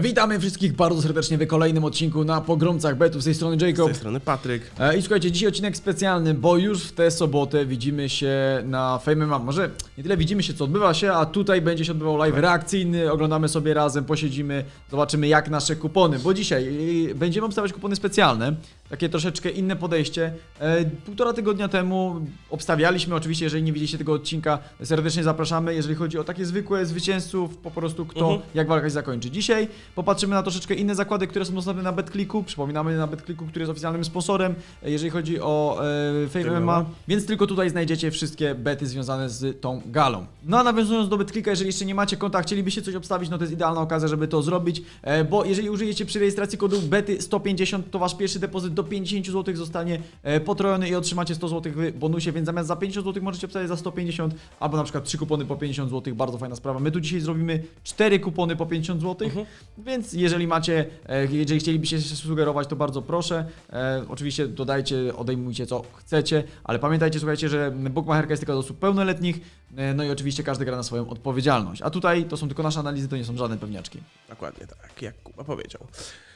Witamy wszystkich bardzo serdecznie w kolejnym odcinku na Pogromcach Betów. Z tej strony Z Jacob. tej strony Patryk. E, I słuchajcie, dzisiaj odcinek specjalny, bo już w tę sobotę widzimy się na Fame MMA. Może nie tyle widzimy się, co odbywa się, a tutaj będzie się odbywał live reakcyjny. Oglądamy sobie razem, posiedzimy, zobaczymy jak nasze kupony. Bo dzisiaj e, będziemy obstawiać kupony specjalne. Takie troszeczkę inne podejście. E, półtora tygodnia temu obstawialiśmy, oczywiście, jeżeli nie widzieliście tego odcinka, serdecznie zapraszamy. Jeżeli chodzi o takie zwykłe zwycięzców, po prostu kto, Mhm. jak walka się zakończy. Dzisiaj popatrzymy na troszeczkę inne zakłady, które są dostępne na BetClicku. Przypominamy na BetClicku, który jest oficjalnym sponsorem, e, jeżeli chodzi o e, Fame. MMA. Więc tylko tutaj znajdziecie wszystkie bety związane z tą galą. No a nawiązując do BetClicka, jeżeli jeszcze nie macie konta, chcielibyście coś obstawić, no to jest idealna okazja, żeby to zrobić, e, bo jeżeli użyjecie przy rejestracji kodu bety 150, to wasz pierwszy depozyt do 50 zł zostanie e, potrojony i otrzymacie 100 zł w bonusie, więc zamiast za 50 zł możecie obstawiać za 150, albo na przykład 3 kupony po 50 zł, bardzo fajna sprawa. My tu dzisiaj zrobimy 4 kupony po 50 zł, Mhm. więc jeżeli macie, e, jeżeli chcielibyście się sugerować, to bardzo proszę. E, oczywiście dodajcie, odejmujcie co chcecie, ale pamiętajcie, słuchajcie, że bookmacherka jest tylko do osób pełnoletnich, no i oczywiście każdy gra na swoją odpowiedzialność. A tutaj to są tylko nasze analizy, to nie są żadne pewniaczki. Dokładnie tak, jak Kuba powiedział.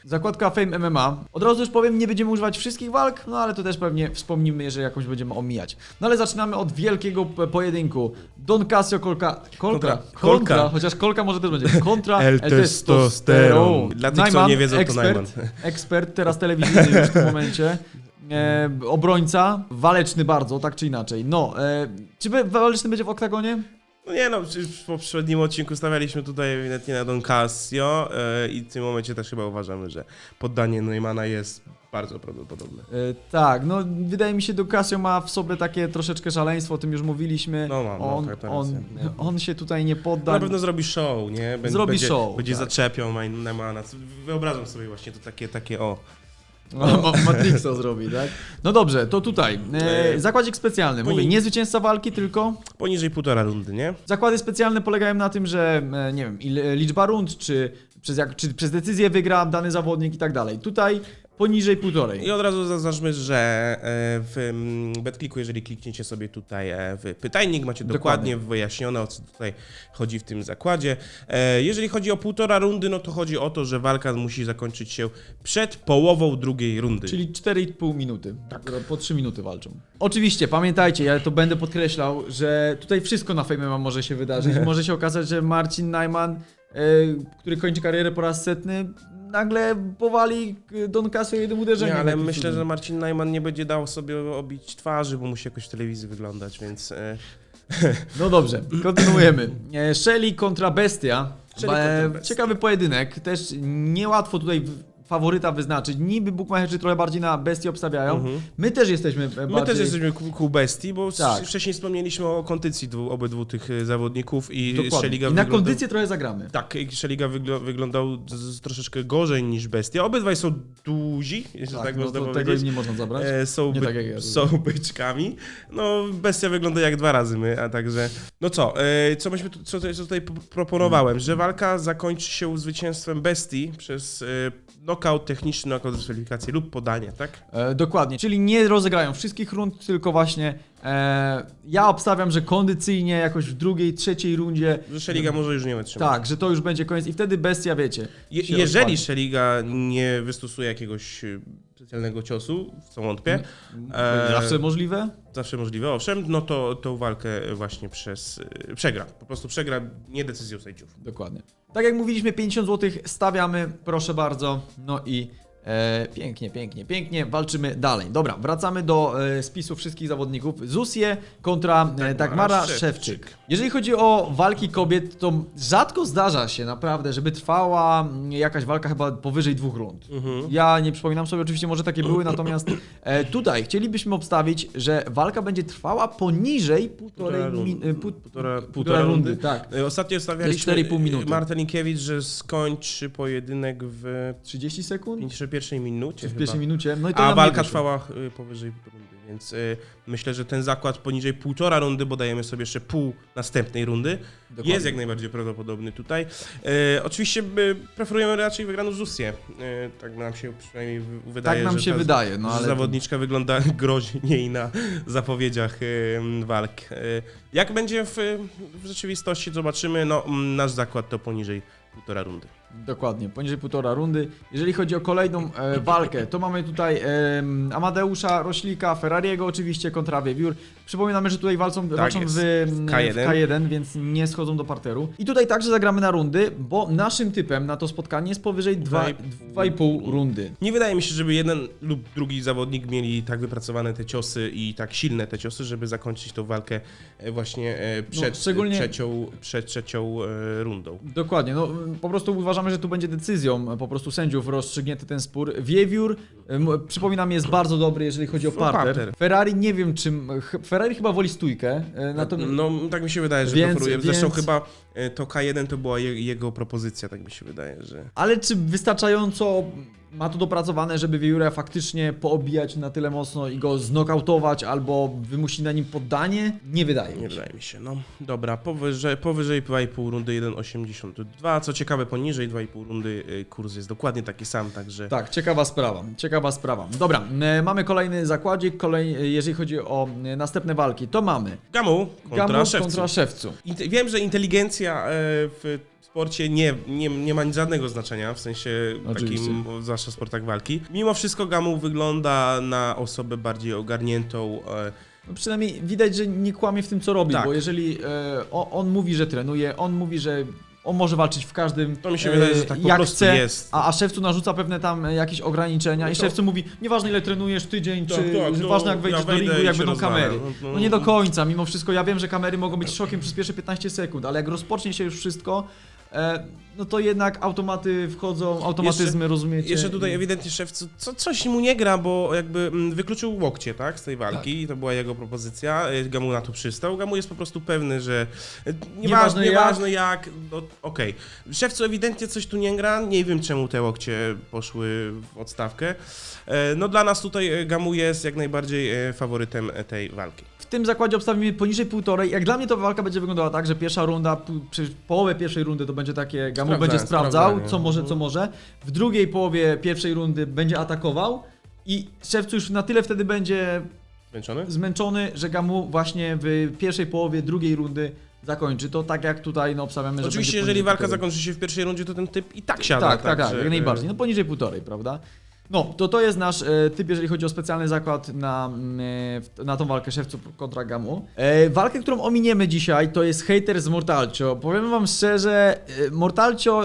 Zakładka Fame MMA. Od razu już powiem, nie będziemy używać wszystkich walk, no ale to też pewnie wspomnimy, jeżeli jakąś będziemy omijać. No ale zaczynamy od wielkiego pojedynku. Don Casio Kolka. Kolka. Kolka. Chociaż Kolka może też będzie. Kontra El testosteron. Dla tych, co nie wiedzą, to ekspert, Najman. Ekspert, teraz telewizyjny już w tym momencie. E, obrońca, waleczny bardzo, tak czy inaczej. No, e, czy waleczny będzie w oktagonie? No nie no, przecież w poprzednim odcinku stawialiśmy tutaj ewidentnie na Don Casio e, i w tym momencie też chyba uważamy, że poddanie Neumana jest bardzo prawdopodobne. E, tak, no wydaje mi się, że Casio ma w sobie takie troszeczkę szaleństwo, o tym już mówiliśmy. No ma, ma, on, tak, tak, on, racja. No. on się tutaj nie podda. Na pewno zrobi show, nie? Bę- Zrobi będzie, show, Będzie tak. zaczepiał Neumana. Wyobrażam sobie właśnie to takie, takie o. No, Matrixa zrobi, tak? No dobrze, to tutaj. E, E, zakładzik specjalny. Mówię, nie zwycięzca walki, tylko Poniżej półtora rundy, nie? zakłady specjalne polegają na tym, że e, nie wiem, ile- liczba rund, czy przez, jak, czy przez decyzję wygra dany zawodnik i tak dalej. Tutaj poniżej półtorej. I od razu zaznaczmy, że e, w BetClicku, jeżeli klikniecie sobie tutaj e, w pytajnik, macie dokładnie, wyjaśnione, o co tutaj chodzi w tym zakładzie. E, Jeżeli chodzi o półtora rundy, no to chodzi o to, że walka musi zakończyć się przed połową drugiej rundy. Czyli 4,5 minuty. Tak. Po 3 minuty walczą. Oczywiście, pamiętajcie, ja to będę podkreślał, że tutaj wszystko na MMA może się wydarzyć. Może się okazać, że Marcin Najman, który kończy karierę po raz setny, nagle powali e, Don Casio jednym uderzeniem. Nie, ale myślę, cudem. że Marcin Najman nie będzie dał sobie obić twarzy, bo musi jakoś w telewizji wyglądać, więc... e, No dobrze, kontynuujemy. E, Shelly kontra Bestia. E. Ciekawy pojedynek. Też niełatwo tutaj faworyta wyznaczyć. Niby bookmacherzy trochę bardziej na Bestię obstawiają. Mhm. My też jesteśmy bardziej... My też jesteśmy ku, ku bestii, bo Tak. wcześniej wspomnieliśmy o kondycji dwu, obydwu tych e, zawodników i Dokładnie. Szeliga I na wyglądał- kondycję trochę zagramy. Tak, i Szeliga wygl wyglądał z, troszeczkę gorzej niż Bestia. Obydwaj są duzi, jeśli tak, no można to tego powiedzieć. im nie można zabrać. E, są, by, tak ja. są byczkami. No, Bestia wygląda jak dwa razy my, a także... No co, e, co, myśmy tu, co, co tutaj proponowałem, że walka zakończy się zwycięstwem Bestii przez e, knockout techniczny, knockout dyskwalifikacji lub podanie, tak? E, dokładnie, czyli nie rozegrają wszystkich rund, tylko właśnie e, ja obstawiam, że kondycyjnie jakoś w drugiej, trzeciej rundzie Że Szeliga może już nie wytrzymać. tak, że to już będzie koniec i wtedy bestia, wiecie. Je, jeżeli rozpali. Szeliga nie wystosuje jakiegoś specjalnego ciosu, w co wątpię, E, Zawsze możliwe? zawsze możliwe, owszem, no to tą walkę właśnie przez e, przegra. Po prostu przegra nie decyzją sędziów. Dokładnie. Tak jak mówiliśmy, 50 zł stawiamy, proszę bardzo. No i e, pięknie, pięknie, pięknie. Walczymy dalej. Dobra, wracamy do e, spisu wszystkich zawodników. Zusie kontra e, Dagmara Szewczyk. Jeżeli chodzi o walki kobiet, to rzadko zdarza się naprawdę, żeby trwała mm, jakaś walka chyba powyżej dwóch rund. Mhm. Ja nie przypominam sobie, oczywiście może takie były, natomiast e, tutaj chcielibyśmy obstawić, że walka będzie trwała poniżej półtorej Półtora min- e, pół- Półtora- półtora rundy. rundy. Tak. E, Ostatnio stawialiśmy 4,5 minuty. Marta Linkiewicz, że skończy pojedynek w 30 sekund? 51 minucie w chyba. pierwszej minucie? No i to A nam nie walka wyszło. trwała y, powyżej rundy, więc y, myślę, że ten zakład poniżej półtora rundy, bo dajemy sobie jeszcze pół następnej rundy, Dokładnie. jest jak najbardziej prawdopodobny tutaj. Y, oczywiście y, preferujemy raczej wygraną Zusię. Y, tak nam się przynajmniej w- wydaje, Tak nam że się ta, wydaje, no że ale... zawodniczka wygląda groźniej na zapowiedziach y, walk. Y, jak będzie w, w rzeczywistości, zobaczymy. No, mm, nasz zakład to poniżej półtora rundy. Dokładnie, poniżej półtora rundy. Jeżeli chodzi o kolejną e, walkę, to mamy tutaj em, Amadeusza, Roślika, Ferrariego oczywiście kontra Wiewiór. Przypominamy, że tutaj walczą, walczą jest, w, w w K1. K1, więc nie schodzą do parteru. I tutaj także zagramy na rundy, bo naszym typem na to spotkanie jest powyżej Dwa i pół. 2,5 rundy. Nie wydaje mi się, żeby jeden lub drugi zawodnik mieli tak wypracowane te ciosy i tak silne te ciosy, żeby zakończyć tą walkę e, właśnie e, przed, szczególnie- trzecią, przed trzecią e, rundą. Dokładnie, no po prostu uważamy, że tu będzie decyzją po prostu sędziów rozstrzygnięty ten spór. Wiewiór, przypominam, jest bardzo dobry, jeżeli chodzi o parter. parter. Ferrari nie wiem czym, Ferrari chyba woli stójkę, e, natomiast... No, tak mi się wydaje, że Więc- preferuje. Zresztą więc- chyba e, to K1 to była je, jego propozycja, tak mi się wydaje, że... Ale czy wystarczająco ma to dopracowane, żeby Wiewióra faktycznie poobijać na tyle mocno i go znokautować albo wymusić na nim poddanie? Nie wydaje mi Nie się. wydaje mi się, no. Dobra, powyżej, powyżej 2,5 rundy 1,82. Co ciekawe, poniżej 2,5 rundy y, kurs jest dokładnie taki sam, także... Tak, ciekawa sprawa, ciekawa sprawa. Dobra, e, mamy kolejny zakładzik, kolej, e, jeżeli chodzi o e, następne walki, to mamy Gamu kontra Gamu Szewcu. kontra Szewcu. Wiem, że inteligencja e, w sporcie nie, nie, nie ma żadnego znaczenia, w sensie Oczywiście. takim, zwłaszcza w sportach walki. Mimo wszystko Gamu wygląda na osobę bardziej ogarniętą. E, No przynajmniej widać, że nie kłamie w tym, co robi, Tak. bo jeżeli e, on mówi, że trenuje, on mówi, że on może walczyć w każdym. To mi się e, wydaje, że tak po jak prostu chce, jest. A, a szewcu narzuca pewne tam e, jakieś ograniczenia No i szewcu mówi, nieważne ile trenujesz, tydzień, Tak, czy tak, to ważne jak ja wejdziesz do wejdę ringu, i jak się będą rozwalę. kamery. No, no, No nie do końca, mimo wszystko ja wiem, że kamery mogą być szokiem przez pierwsze 15 sekund, ale jak rozpocznie się już wszystko, e, no to jednak automaty wchodzą, automatyzmy, rozumiecie? Jeszcze tutaj ewidentnie szewcu co, coś mu nie gra, bo jakby mm, wykluczył łokcie, tak, z tej walki i to była jego propozycja. E, Gamu na to przystał. Gamu jest po prostu pewny, że e, Nieważne nieważne, jak. jak, no okej. Szewcu ewidentnie coś tu nie gra, nie wiem czemu te łokcie poszły w odstawkę. E, No dla nas tutaj Gamu jest jak najbardziej faworytem tej walki. W tym zakładzie obstawimy poniżej półtorej. Jak dla mnie to walka będzie wyglądała tak, że pierwsza runda, przy połowę pierwszej rundy to będzie takie, Gamu będzie sprawdzał, co może, co może. W drugiej połowie pierwszej rundy będzie atakował i Szewcu już na tyle wtedy będzie Zmęczony? zmęczony, że Gamu właśnie w pierwszej połowie drugiej rundy zakończy. To tak jak tutaj no, obstawiamy, że Oczywiście, będzie jeżeli poniżej walka półtorej. zakończy się w pierwszej rundzie, to ten typ i tak siada. Tak, tak, tak, że, jak najbardziej. No poniżej półtorej, prawda? No, to to jest nasz e, typ, jeżeli chodzi o specjalny zakład na, mm, e, na tą walkę szewców kontra Gamu. E, walkę, którą ominiemy dzisiaj, to jest hater z Mortalcio. Powiem wam szczerze, e, Mortalcio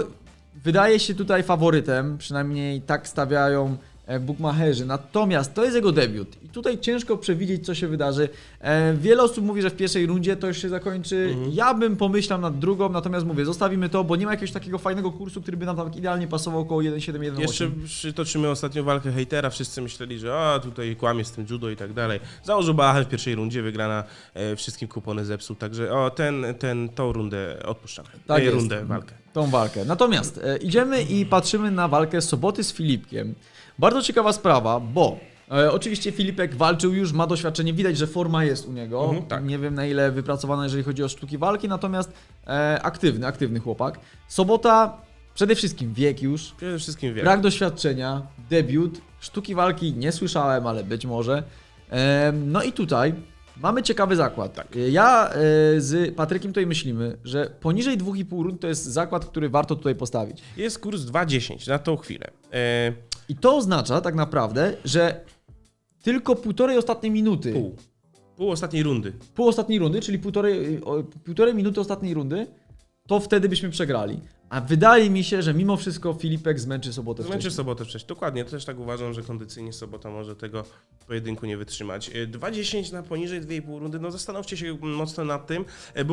wydaje się tutaj faworytem, przynajmniej tak stawiają e, bookmacherzy. Natomiast to jest jego debiut i tutaj ciężko przewidzieć, co się wydarzy. E, wiele osób mówi, że w pierwszej rundzie to już się zakończy. Mhm. Ja bym pomyślał nad drugą, natomiast mówię, zostawimy to, bo nie ma jakiegoś takiego fajnego kursu, który by nam idealnie pasował około 1,7-1,8. Jeszcze przytoczymy ostatnio walkę hejtera, wszyscy myśleli, że a tutaj kłamie z tym judo i tak dalej. Założył Bachem w pierwszej rundzie, wygrana e, wszystkim kupony zepsuł, także o, ten, ten, tą rundę odpuszczamy. Tak rundę, walkę. tą walkę. Natomiast e, idziemy i patrzymy na walkę Soboty z Filipkiem. Bardzo ciekawa sprawa, bo e, oczywiście Filipek walczył już, ma doświadczenie, widać, że forma jest u niego. Mhm, tak. Nie wiem na ile wypracowana, jeżeli chodzi o sztuki walki, natomiast e, aktywny, aktywny chłopak. Sobota przede wszystkim wiek już, Przede wszystkim wiem. brak doświadczenia, debiut, sztuki walki nie słyszałem, ale być może. Em, No i tutaj mamy ciekawy zakład. Tak. Ja e, z Patrykiem tutaj myślimy, że poniżej 2,5 rund to jest zakład, który warto tutaj postawić. Jest kurs 2,10 na tą chwilę. E, I to oznacza tak naprawdę, że tylko półtorej ostatniej minuty, pół, pół. Pół ostatniej rundy. ostatniej rundy, czyli półtorej, półtorej minuty ostatniej rundy, to wtedy byśmy przegrali. A wydaje mi się, że mimo wszystko Filipek zmęczy sobotę Zmęczy wcześniej. sobotę wcześniej. Dokładnie, też tak uważam, że kondycyjnie sobota może tego pojedynku nie wytrzymać. E, 2,10 na poniżej 2,5 rundy, no zastanówcie się mocno nad tym. E,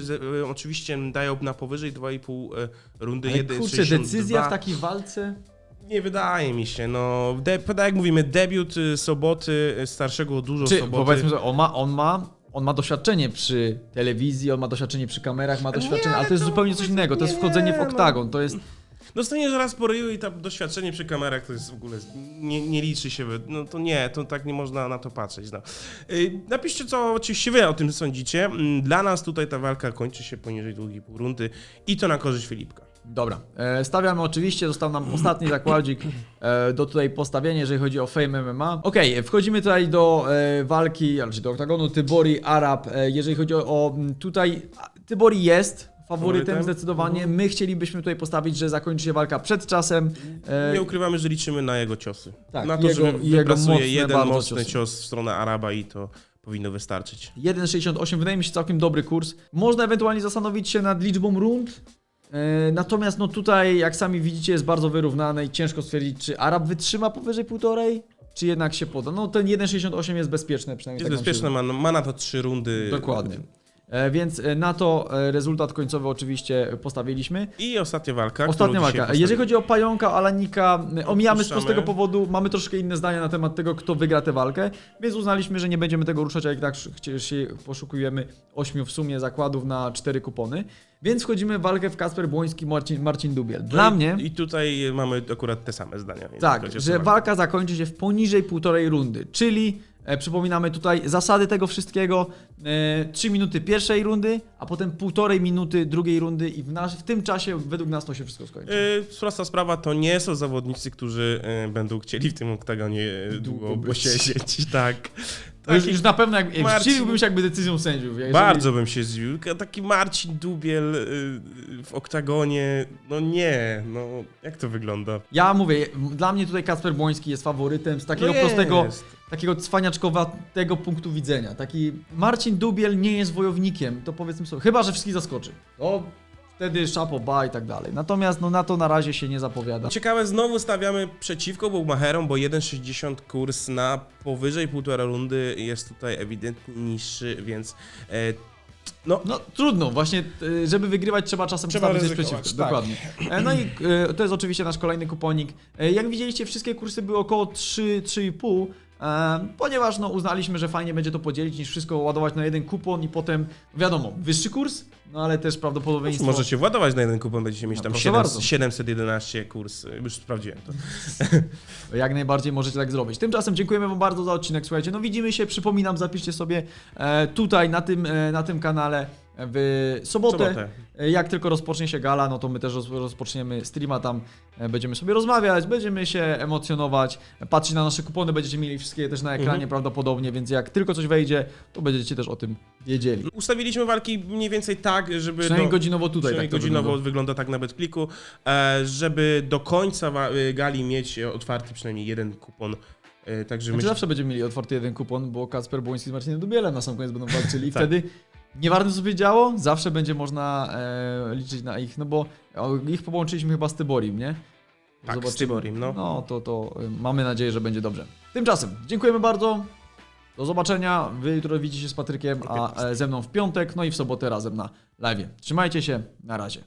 z- e, oczywiście dają na powyżej 2,5 e, rundy Ale 1,62. kurczę, decyzja w takiej walce... Nie wydaje mi się, no. De, tak jak mówimy, debiut y, soboty, y, starszego dużo Czy soboty. powiedzmy, że on ma, on ma, on ma doświadczenie przy telewizji, on ma doświadczenie przy kamerach, ma doświadczenie, ale ale to jest to zupełnie coś innego. To jest nie, wchodzenie w no. oktagon, to jest. Dostaniesz raz po ryju i tam doświadczenie przy kamerach to jest w ogóle, nie, nie liczy się, no to nie, to tak nie można na to patrzeć, no. Y, Napiszcie, co oczywiście wy o tym sądzicie. Mm, Dla nas tutaj ta walka kończy się poniżej długiej pół rundy i to na korzyść Filipka. Dobra. E, stawiamy oczywiście, został nam ostatni zakładzik e, do tutaj postawienia, jeżeli chodzi o Fame MMA. Okej, wchodzimy tutaj do e, walki, znaczy do oktagonu Tybori Arab. Jeżeli chodzi o, tutaj, Tybori jest faworytem zdecydowanie. Mhm. My chcielibyśmy tutaj postawić, że zakończy się walka przed czasem. Nie ukrywamy, że liczymy na jego ciosy. Tak, na to, jego- że wypracuje mocne jeden mocny ciosy. cios w stronę Araba i to powinno wystarczyć. 1,68 wydaje mi się całkiem dobry kurs. Można ewentualnie zastanowić się nad liczbą rund. E, Natomiast no tutaj, jak sami widzicie, jest bardzo wyrównane i ciężko stwierdzić, czy Arab wytrzyma powyżej półtorej, czy jednak się poda. No ten 1,68 jest bezpieczny przynajmniej. Jest tak bezpieczne, ma, ma na to trzy rundy. Dokładnie. E, Więc e, na to rezultat końcowy oczywiście postawiliśmy. I ostatnia walka. Ostatnia walka. Jeżeli chodzi o Pająka, Alanika, omijamy z Odpuszczamy. prostego powodu, mamy troszkę inne zdania na temat tego, kto wygra tę walkę, więc uznaliśmy, że nie będziemy tego ruszać, a jak tak poszukujemy ośmiu w sumie zakładów na cztery kupony. Więc wchodzimy w walkę w Kasper Błoński, Marcin, Marcin Dubiel. Dla No i, mnie... I tutaj mamy akurat te same zdania. Tak, że walka zakończy się w poniżej półtorej rundy, czyli e, przypominamy tutaj zasady tego wszystkiego, e, 3 minuty pierwszej rundy, a potem półtorej minuty drugiej rundy i w, nasz, w tym czasie według nas to się wszystko skończy. Yy, prosta sprawa, to nie są zawodnicy, którzy będą chcieli w tym oktagonie Długo długo być. posiedzieć. Tak. To już, już na pewno jak, jak Marcin- zdziwiłbym się jakby decyzją sędziów. Jeżeli... Bardzo bym się zdziwił. Tylko Taki Marcin Dubiel yy, w oktagonie, no nie, no jak to wygląda? Ja mówię, dla mnie tutaj Kasper Błoński jest faworytem z takiego no prostego, takiego cwaniaczkowatego punktu widzenia. Taki Marcin Dubiel nie jest wojownikiem, to powiedzmy sobie, chyba że wszystkich zaskoczy. To wtedy szapo ba i tak dalej. Natomiast no na to na razie się nie zapowiada. Ciekawe, znowu stawiamy przeciwko Bugmacherom, bo 1,60 kurs na powyżej półtora rundy jest tutaj ewidentnie niższy, więc e, no, No trudno, właśnie y, żeby wygrywać trzeba czasem Trzeba postawić coś przeciwko. tak. Dokładnie. E, No i y, to jest oczywiście nasz kolejny kuponik. E, Jak widzieliście, wszystkie kursy były około 3, 3,5. E, ponieważ no, uznaliśmy, że fajnie będzie to podzielić niż wszystko ładować na jeden kupon i potem, wiadomo, wyższy kurs, no ale też prawdopodobieństwo... możecie władować na jeden kupon, będziecie mieć No, tam proszę 7, bardzo. 711 kurs, już sprawdziłem to. Jak najbardziej możecie tak zrobić. Tymczasem dziękujemy Wam bardzo za odcinek. Słuchajcie, no widzimy się, przypominam, zapiszcie sobie e, tutaj na tym, e, na tym kanale w sobotę. Sobotę. E, Jak tylko rozpocznie się gala, no to my też roz, rozpoczniemy streama tam, e, będziemy sobie rozmawiać, będziemy się emocjonować, patrzeć na nasze kupony, będziecie mieli wszystkie też na ekranie Mhm. prawdopodobnie, więc jak tylko coś wejdzie, to będziecie też o tym wiedzieli. Ustawiliśmy walki mniej więcej tak, żeby... Przynajmniej do- godzinowo tutaj Przynajmniej tak godzinowo wygląda. wygląda. tak na BetClicku, e, żeby do końca y, gali mieć otwarty przynajmniej jeden kupon. E, Także Znaczy myślę, zawsze będziemy mieli otwarty jeden kupon, bo Kacper Błoński z Marcinem Dubielem na sam koniec będą walczyli i Tak. wtedy nieważne co sobie działo, zawsze będzie można e, liczyć na ich, no bo ich połączyliśmy chyba z Tyborim, nie? tak, z Zobaczymy. Tyborim, no. No to, to y, mamy nadzieję, że będzie dobrze. Tymczasem dziękujemy bardzo. Do zobaczenia. Wy jutro widzicie się z Patrykiem, a e, ze mną w piątek, no i w sobotę razem na live. Trzymajcie się, na razie.